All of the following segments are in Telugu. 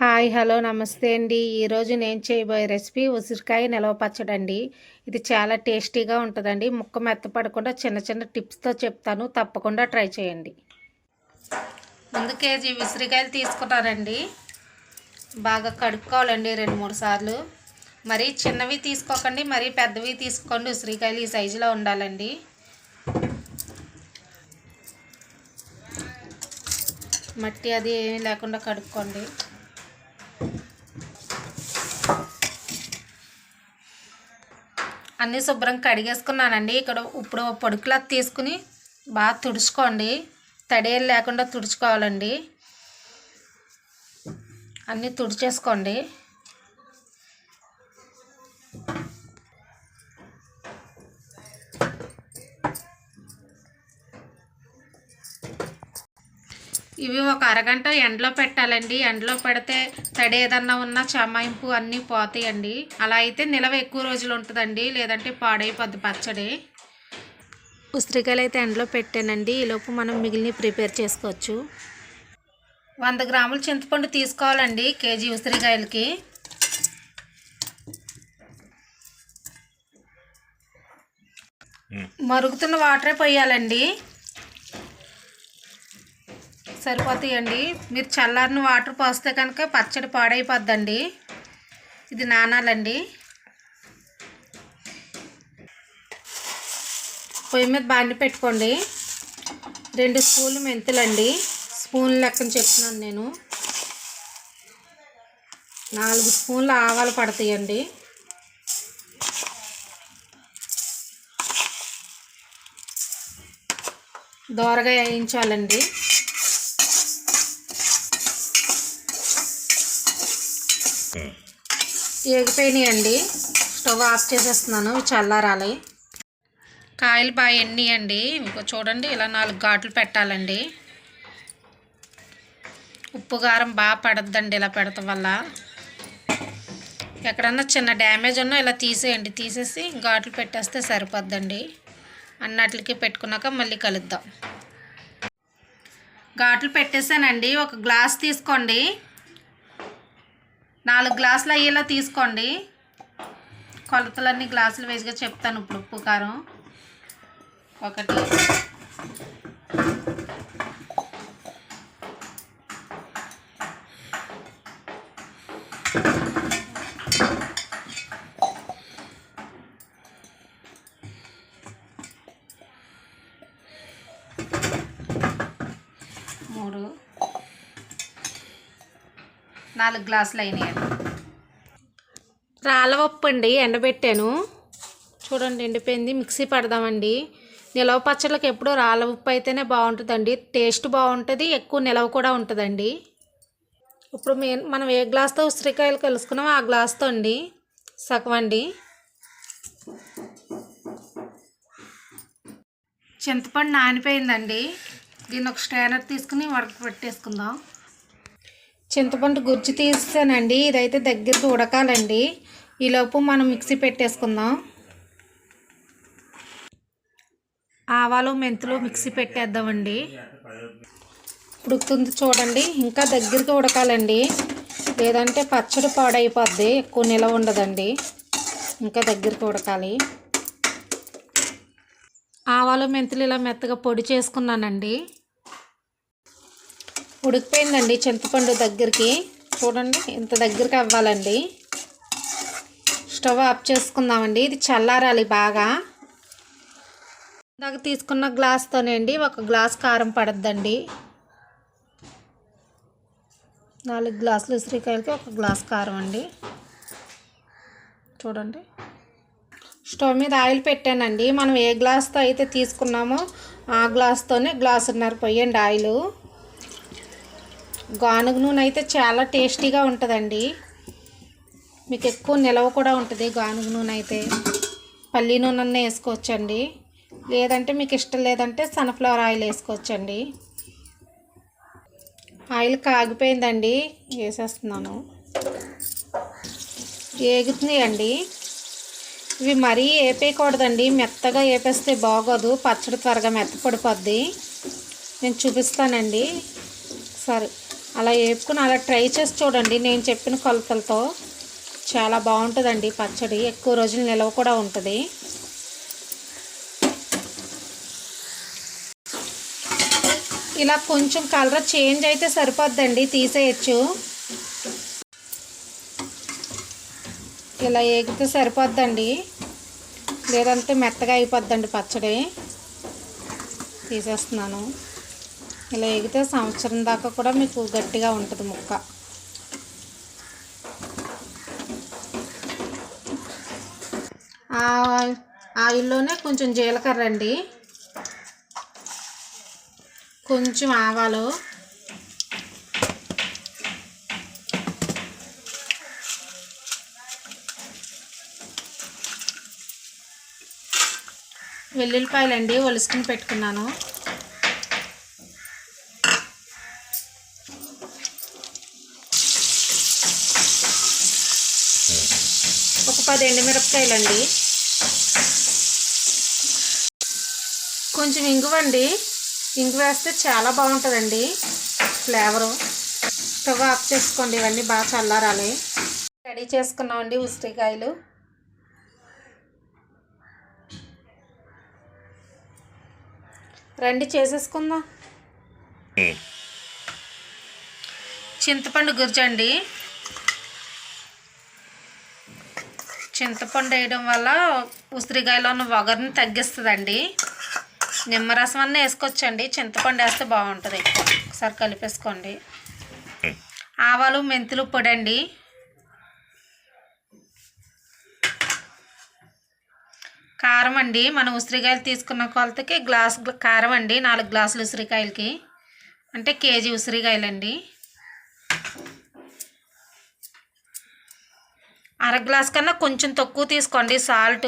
హాయ్ హలో నమస్తే అండి. ఈరోజు నేను చేయబోయే రెసిపీ ఉసిరికాయ నిలవ పచ్చడి అండి ఇది చాలా టేస్టీగా ఉంటుందండి. ముక్క మెత్తపడకుండా చిన్న చిన్న టిప్స్తో చెప్తాను. తప్పకుండా ట్రై చేయండి. ముందు కేజీ ఉసిరికాయలు తీసుకుంటానండి బాగా కడుక్కోవాలండి రెండు మూడు సార్లు. మరీ చిన్నవి తీసుకోకండి మరీ పెద్దవి తీసుకోండి ఉసిరికాయలు ఈ సైజులో ఉండాలండి. మట్టి అది ఏమీ లేకుండా కడుక్కోండి. అన్నీ శుభ్రం కడిగేసుకున్నానండి. ఇక్కడ ఇప్పుడు పొడుకులా తీసుకుని బాగా తుడుచుకోండి. తడేలు లేకుండా తుడుచుకోవాలండి. అన్నీ తుడిచేసుకోండి. ఇవి ఒక అరగంట ఎండలో పెట్టాలండి. ఎండలో పెడితే తడి ఏదన్నా ఉన్నా చమాయింపు అన్నీ పోతాయండి. అలా అయితే నిలవ ఎక్కువ రోజులు ఉంటుందండి. లేదంటే పాడైపోద్ది పచ్చడి. ఉసిరికాయలు అయితే ఎండలో పెట్టానండి. ఈలోపు మనం మిగిలిన ప్రిపేర్ చేసుకోవచ్చు. వంద గ్రాముల చింతపండు తీసుకోవాలండి కేజీ ఉసిరికాయలకి. మరుగుతున్న వాటరే పోయాలండి. సరిపోతాయండి. మీరు చల్లారిన వాటర్ పోస్తే కనుక పచ్చడి పాడైపోద్దండి. ఇది నానాలండి. పొయ్యి మీద బాండి పెట్టుకోండి. రెండు స్పూన్లు మెంతులండి. స్పూన్ లెక్కన చెప్తున్నాను నేను. నాలుగు స్పూన్లు ఆవాలు పడతాయండి. దోరగా వేయించాలండి. అండి స్టవ్ ఆఫ్ చేసేస్తున్నాను. చల్లారాలి. కాయలు బాగా ఎండియండి. ఇంకో చూడండి ఇలా నాలుగు ఘాట్లు పెట్టాలండి. ఉప్పు కారం బాగా పడద్దండి ఇలా పెడతాం వల్ల. ఎక్కడన్నా చిన్న డ్యామేజ్ ఉన్నా ఇలా తీసేయండి. తీసేసి ఘాట్లు పెట్టేస్తే సరిపోద్దండి. అన్నట్లకి పెట్టుకున్నాక మళ్ళీ కలుద్దాం. ఘాట్లు పెట్టేసానండి ఒక గ్లాస్ తీసుకోండి. నాలుగు గ్లాసులు అయ్యేలా తీసుకోండి. కొలతలన్నీ గ్లాసులు వేసిగా చెప్తాను ఇప్పుడు ఉప్పు కారం. ఒకటి మూడు నాలుగు గ్లాసులు అయినాయండి రాళ్ళపప్పు అండి ఎండబెట్టాను. చూడండి ఎండిపోయింది. మిక్సీ పడదామండి. నిలవ పచ్చళ్ళకి ఎప్పుడు రాళ్ళ ఉప్పు అయితేనే బాగుంటుందండి. టేస్ట్ బాగుంటుంది ఎక్కువ నిలవ కూడా ఉంటుందండి. ఇప్పుడు మే మనం ఏ గ్లాస్తో ఉసిరికాయలు కలుసుకున్నామో ఆ గ్లాస్తో అండి. సగం అండి. చింతపండు నానిపోయిందండి. దీన్ని ఒక స్టానర్ తీసుకుని వరకు పెట్టేసుకుందాం. చింతపండు గుజ్జు తీసానండి ఇదైతే దగ్గరికి ఉడకాలండి. ఈలోపు మనం మిక్సీ పెట్టేసుకుందాం. ఆవాలు మెంతులు మిక్సీ పెట్టేద్దామండి. ఉడుకుతుంది చూడండి. ఇంకా దగ్గరికి ఉడకాలండి. లేదంటే పచ్చడి పాడైపోద్ది. ఎక్కువ నిలవ ఉండదండి. ఇంకా దగ్గరికి ఉడకాలి. ఆవాలు మెంతులు ఇలా మెత్తగా పొడి చేసుకున్నానండి. ఉడికిపోయిందండి చింతపండు దగ్గరికి. చూడండి ఇంత దగ్గరికి అవ్వాలండి. స్టవ్ ఆఫ్ చేసుకుందామండి. ఇది చల్లారాలి బాగా. ఇందాక తీసుకున్న గ్లాస్తోనే అండి ఒక గ్లాస్ కారం పడద్దండి. నాలుగు గ్లాసులు ఉసిరికాయలకి ఒక గ్లాస్ కారం అండి. చూడండి. స్టవ్ మీద ఆయిల్ పెట్టానండి. మనం ఏ గ్లాస్తో అయితే తీసుకున్నామో ఆ గ్లాస్తోనే గ్లాసున్నర పోయండి ఆయిల్. గానుగ నూనె అయితే చాలా టేస్టీగా ఉంటుందండి. మీకు ఎక్కువ నిలవ కూడా ఉంటుంది గానుగ నూనె అయితే. పల్లి నూనె అన్న వేసుకోవచ్చండి. లేదంటే మీకు ఇష్టం లేదంటే సన్ఫ్లవర్ ఆయిల్ వేసుకోవచ్చండి. ఆయిల్ కాగిపోయిందండి. వేసేస్తున్నాను. ఏగుతున్నాయండి. ఇవి మరీ వేపేయకూడదండి మెత్తగా ఏపేస్తే బాగోదు. పచ్చడి త్వరగా మెత్త పడిపోద్ది నేను చూపిస్తానండి. సరే. అలా వేపుకుని అలా ట్రై చేసి చూడండి. నేను చెప్పిన కొలతలతో చాలా బాగుంటుందండి పచ్చడి. ఎక్కువ రోజులు నిలవ కూడా ఉంటుంది. ఇలా కొంచెం కలర్ చేంజ్ అయితే సరిపోద్దండి. తీసేయచ్చు. ఇలా ఏగితే సరిపోద్దండి. లేదంటే మెత్తగా అయిపోద్దండి పచ్చడి. తీసేస్తున్నాను. ఇలా ఎగితే సంవత్సరం దాకా కూడా మీకు గట్టిగా ఉంటుంది ముక్క. ఆ ఆయిల్లోనే కొంచెం జీలకర్ర అండి. కొంచెం ఆవాలు. వెల్లుల్లిపాయలండి ఒలుసుకుని పెట్టుకున్నాను. పది ఎండుమిరపకాయలండి. కొంచెం ఇంగువండి ఇంగు వేస్తే చాలా బాగుంటుందండి. ఫ్లేవరు స్టవ్ ఆఫ్ చేసుకోండి ఇవన్నీ బాగా చల్లారాలి. రెడీ చేసుకున్నామండి ఉసిరికాయలు. రండి చేసేసుకుందాం. చింతపండు గుజ్జండి. చింతపండు వేయడం వల్ల ఉసిరికాయలో ఉన్న వగరుని తగ్గిస్తుందండి. నిమ్మరసం అన్నీ వేసుకోవచ్చండి. చింతపండు వేస్తే బాగుంటుంది ఒకసారి కలిపేసుకోండి. ఆవాలు మెంతులు పొడి అండి కారం అండి. మనం ఉసిరికాయలు తీసుకున్న కొలతకి గ్లాస్ కారం అండి. నాలుగు గ్లాసులు ఉసిరికాయలకి. అంటే కేజీ ఉసిరికాయలండి అర గ్లాస్ కన్నా కొంచెం తక్కువ తీసుకోండి సాల్ట్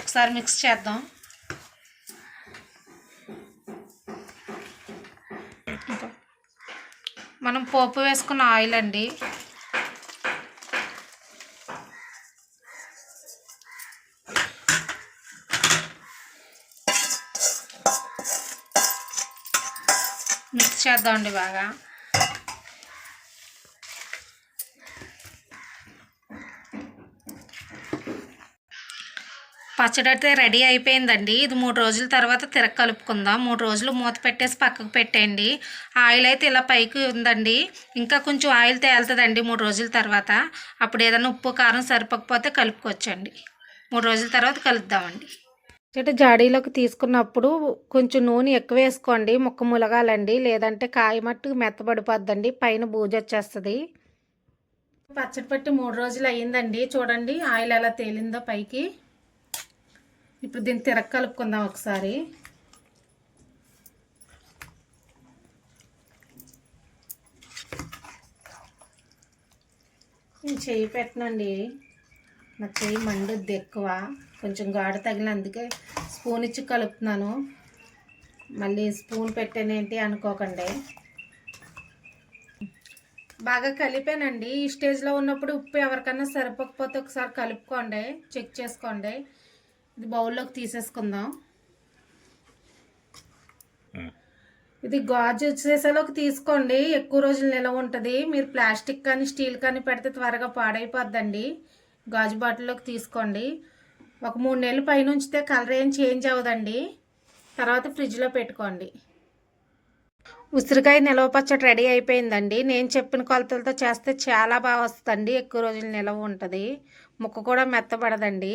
ఒకసారి మిక్స్ చేద్దాం. మనం పోపు వేసుకున్న ఆయిల్ అండి. మిక్స్ చేద్దామండి బాగా. పచ్చడి అయితే రెడీ అయిపోయిందండి. ఇది మూడు రోజుల తర్వాత తిరగ కలుపుకుందాం. మూడు రోజులు మూత పెట్టేసి పక్కకు పెట్టేయండి. ఆయిల్ అయితే ఇలా పైకి ఉందండి. ఇంకా కొంచెం ఆయిల్ తేలుతుందండి మూడు రోజుల తర్వాత. అప్పుడు ఏదైనా ఉప్పు కారం సరిపోకపోతే కలుపుకోవచ్చండి. మూడు రోజుల తర్వాత కలుద్దామండి. అంటే జాడీలోకి తీసుకున్నప్పుడు కొంచెం నూనె ఎక్కువ వేసుకోండి. ముక్క ములగాలండి. లేదంటే కాయ మట్టు మెత్తబడిపోద్దండి. పైన బూజు వచ్చేస్తుంది. పచ్చడి పెట్టి మూడు రోజులు అయ్యిందండి. చూడండి ఆయిల్ ఎలా తేలిందో పైకి. ఇప్పుడు దీన్ని తిరగ కలుపుకుందాం ఒకసారి. నేను చేయి పెట్టనండి. నా చేయి మండుద్ది ఎక్కువ. కొంచెం గాడ తగిలిన అందుకే స్పూన్ ఇచ్చి కలుపుతున్నాను. మళ్ళీ స్పూన్ పెట్టానేంటి అనుకోకండి. బాగా కలిపానండి. ఈ స్టేజ్లో ఉన్నప్పుడు ఉప్పు ఎవరికన్నా సరిపోకపోతే ఒకసారి కలుపుకోండి. చెక్ చేసుకోండి. ఇది బౌల్లోకి తీసేసుకుందాం. ఇది గాజు సీసాలోకి తీసుకోండి. ఎక్కువ రోజులు నిలవ ఉంటుంది. మీరు ప్లాస్టిక్ కానీ స్టీల్ కానీ పెడితే త్వరగా పాడైపోద్దండి. గాజు బాటిల్లోకి తీసుకోండి. ఒక మూడు నెలలు పైన ఉంచితే కలర్ ఏం చేంజ్ అవ్వదండి. తర్వాత ఫ్రిడ్జ్లో పెట్టుకోండి. ఉసిరికాయ నిలవ పచ్చడి రెడీ అయిపోయిందండి. నేను చెప్పిన కొలతలతో చేస్తే చాలా బాగా వస్తుందండి. ఎక్కువ రోజులు నిలవ ఉంటుంది. ముక్క కూడా మెత్తబడదండి.